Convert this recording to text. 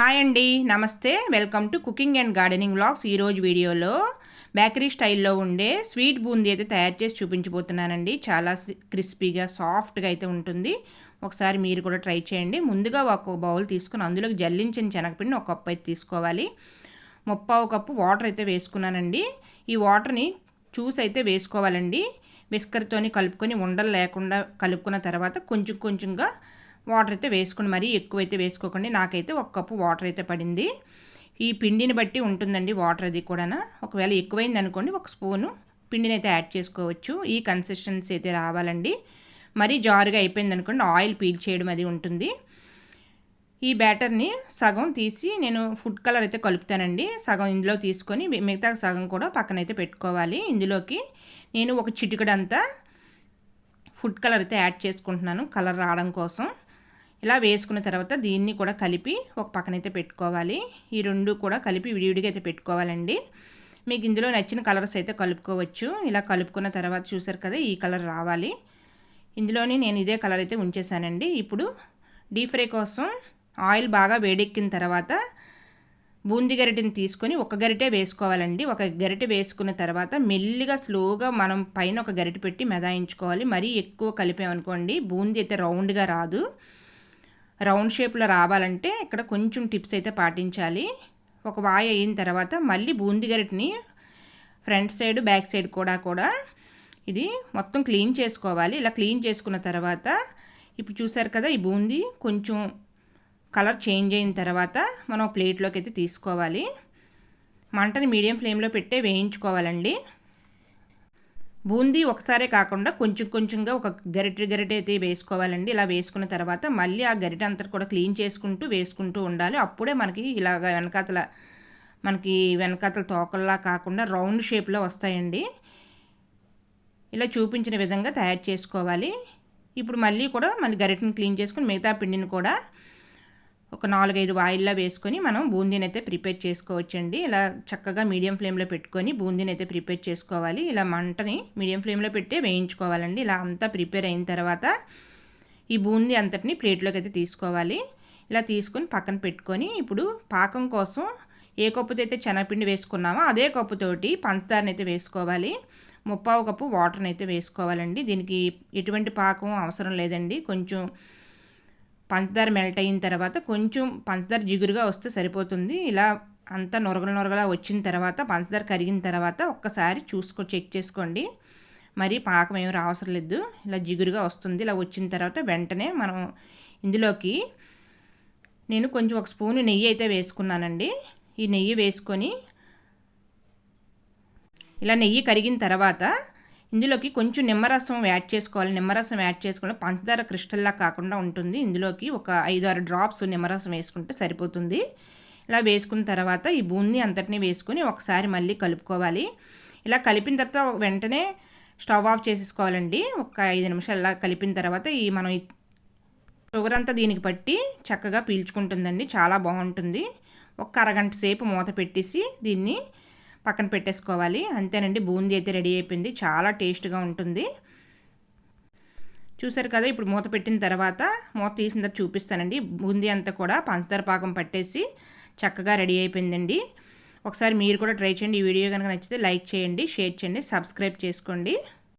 Hi అండి నమస్తే. Welcome to cooking and gardening vlogs. ఈరోజు వీడియోలో బేకరీ స్టైల్లో ఉండే స్వీట్ బూందీ అయితే తయారు చేసి చూపించబోతున్నానండి. చాలా క్రిస్పీగా సాఫ్ట్గా అయితే ఉంటుంది. ఒకసారి మీరు కూడా ట్రై చేయండి. ముందుగా ఒక బౌల్ తీసుకుని అందులోకి జల్లించిన శనగపిండి ఒక కప్పు అయితే తీసుకోవాలి. ముప్పావు కప్పు వాటర్ అయితే వేసుకున్నానండి. ఈ వాటర్ని చూసి అయితే వేసుకోవాలండి. విస్కర్తోని కలుపుకొని ఉండలు లేకుండా కలుపుకున్న తర్వాత కొంచెం కొంచెంగా వాటర్ అయితే వేసుకుని మరీ ఎక్కువైతే వేసుకోకండి. నాకైతే ఒక కప్పు వాటర్ అయితే పడింది. ఈ పిండిని బట్టి ఉంటుందండి వాటర్ అది కూడా ఒకవేళ ఎక్కువైంది అనుకోండి ఒక స్పూను పిండిని అయితే యాడ్ చేసుకోవచ్చు. ఈ కన్సిస్టెన్సీ అయితే రావాలండి. మరీ జారుగా అయిపోయింది అనుకోండి ఆయిల్ పీల్ చేయడం అది ఉంటుంది. ఈ బ్యాటర్ని సగం తీసి నేను ఫుడ్ కలర్ అయితే కలుపుతానండి. సగం ఇందులో తీసుకొని మిగతా సగం కూడా పక్కనైతే పెట్టుకోవాలి. ఇందులోకి నేను ఒక చిటికడంతా ఫుడ్ కలర్ అయితే యాడ్ చేసుకుంటున్నాను కలర్ రావడం కోసం. ఇలా వేసుకున్న తర్వాత దీన్ని కూడా కలిపి ఒక పక్కనైతే పెట్టుకోవాలి. ఈ రెండు కూడా కలిపి విడివిడిగా అయితే పెట్టుకోవాలండి. మీకు ఇందులో నచ్చిన కలర్స్ అయితే కలుపుకోవచ్చు. ఇలా కలుపుకున్న తర్వాత చూసారు కదా ఈ కలర్ రావాలి. ఇందులోని నేను ఇదే కలర్ అయితే ఉంచేసానండి. ఇప్పుడు డీప్ ఫ్రై కోసం ఆయిల్ బాగా వేడెక్కిన తర్వాత బూందీ గరిటెని తీసుకొని ఒక గరిటె వేసుకోవాలండి. ఒక గరిటె వేసుకున్న తర్వాత మెల్లిగా స్లోగా మనం పైన ఒక గరిటె పెట్టి మెదాయించుకోవాలి. మరీ ఎక్కువ కలిపామనుకోండి బూందీ అయితే రౌండ్గా రాదు. రౌండ్ షేప్లో రావాలంటే ఇక్కడ కొంచెం టిప్స్ అయితే పాటించాలి. ఒక వాయి అయిన తర్వాత మళ్ళీ బూంది గరిటిని ఫ్రంట్ సైడ్ బ్యాక్ సైడ్ కూడా కూడా ఇది మొత్తం క్లీన్ చేసుకోవాలి. ఇలా క్లీన్ చేసుకున్న తర్వాత ఇప్పుడు చూసారు కదా ఈ బూందీ కొంచెం కలర్ చేంజ్ అయిన తర్వాత మనం ప్లేట్లోకి అయితే తీసుకోవాలి. మంటని మీడియం ఫ్లేమ్లో పెట్టే వేయించుకోవాలండి. బూందీ ఒకసారే కాకుండా కొంచెం కొంచెంగా ఒక గరిటె గరిటె అయితే వేసుకోవాలండి. ఇలా వేసుకున్న తర్వాత మళ్ళీ ఆ గరిటె అంతా కూడా క్లీన్ చేసుకుంటూ వేసుకుంటూ ఉండాలి. అప్పుడే మనకి ఇలాగ వెనకాతల మనకి వెనకాతల తోకల్లా కాకుండా రౌండ్ షేప్లో వస్తాయండి. ఇలా చూపించిన విధంగా తయారు చేసుకోవాలి. ఇప్పుడు మళ్ళీ కూడా మళ్ళీ గరిటెని క్లీన్ చేసుకుని మిగతా పిండిని కూడా ఒక నాలుగైదు ఆయిల్లో వేసుకొని మనం బూందీని అయితే ప్రిపేర్ చేసుకోవచ్చండి. ఇలా చక్కగా మీడియం ఫ్లేమ్లో పెట్టుకొని బూందీని అయితే ప్రిపేర్ చేసుకోవాలి. ఇలా మంటని మీడియం ఫ్లేమ్లో పెట్టి వేయించుకోవాలండి. ఇలా అంతా ప్రిపేర్ అయిన తర్వాత ఈ బూందీ అంతటిని ప్లేట్లోకి అయితే తీసుకోవాలి. ఇలా తీసుకొని పక్కన పెట్టుకొని ఇప్పుడు పాకం కోసం ఏ కప్పుతో అయితే శనగపిండి వేసుకున్నామో అదే కప్పుతోటి పంచదారని అయితే వేసుకోవాలి. ముప్పావు కప్పు వాటర్ని అయితే వేసుకోవాలండి. దీనికి ఎటువంటి పాకం అవసరం లేదండి. కొంచెం పంచదార మెల్ట్ అయిన తర్వాత కొంచెం పంచదార జిగురుగా వస్తే సరిపోతుంది. ఇలా అంతా నొరగల నొరగలా వచ్చిన తర్వాత పంచదార కరిగిన తర్వాత ఒక్కసారి చూసుకో చెక్ చేసుకోండి. మరి పాకం ఏమి అవసరం లేదు ఇలా జిగురుగా వస్తుంది. ఇలా వచ్చిన తర్వాత వెంటనే మనం ఇందులోకి నేను కొంచెం ఒక స్పూన్ నెయ్యి అయితే వేసుకున్నానండి. ఈ నెయ్యి వేసుకొని ఇలా నెయ్యి కరిగిన తర్వాత ఇందులోకి కొంచెం నిమ్మరసం యాడ్ చేసుకోవాలి. నిమ్మరసం యాడ్ చేసుకుంటే పంచదార క్రిస్టల్లా కాకుండా ఉంటుంది. ఇందులోకి ఒక ఐదు ఆరు డ్రాప్స్ నిమ్మరసం వేసుకుంటే సరిపోతుంది. ఇలా వేసుకున్న తర్వాత ఈ బూందీ అంతటినీ వేసుకొని ఒకసారి మళ్ళీ కలుపుకోవాలి. ఇలా కలిపిన తర్వాత వెంటనే స్టవ్ ఆఫ్ చేసేసుకోవాలండి. ఒక ఐదు నిమిషాలు ఇలా కలిపిన తర్వాత ఈ మనం షుగర్ అంతా దీనికి పట్టి చక్కగా పీల్చుకుంటుందండి. చాలా బాగుంటుంది. ఒక అరగంట సేపు మూత పెట్టేసి దీన్ని పక్కన పెట్టేసుకోవాలి. అంతేనండి బూందీ అయితే రెడీ అయిపోయింది. చాలా టేస్ట్గా ఉంటుంది. చూసారు కదా ఇప్పుడు మూత పెట్టిన తర్వాత మూత తీసిన తర్వాత చూపిస్తానండి. బూందీ అంతా కూడా పంచదార పాకం పట్టేసి చక్కగా రెడీ అయిపోయిందండి. ఒకసారి మీరు కూడా ట్రై చేయండి. ఈ వీడియో కనుక నచ్చితే లైక్ చేయండి షేర్ చేయండి సబ్స్క్రైబ్ చేసుకోండి.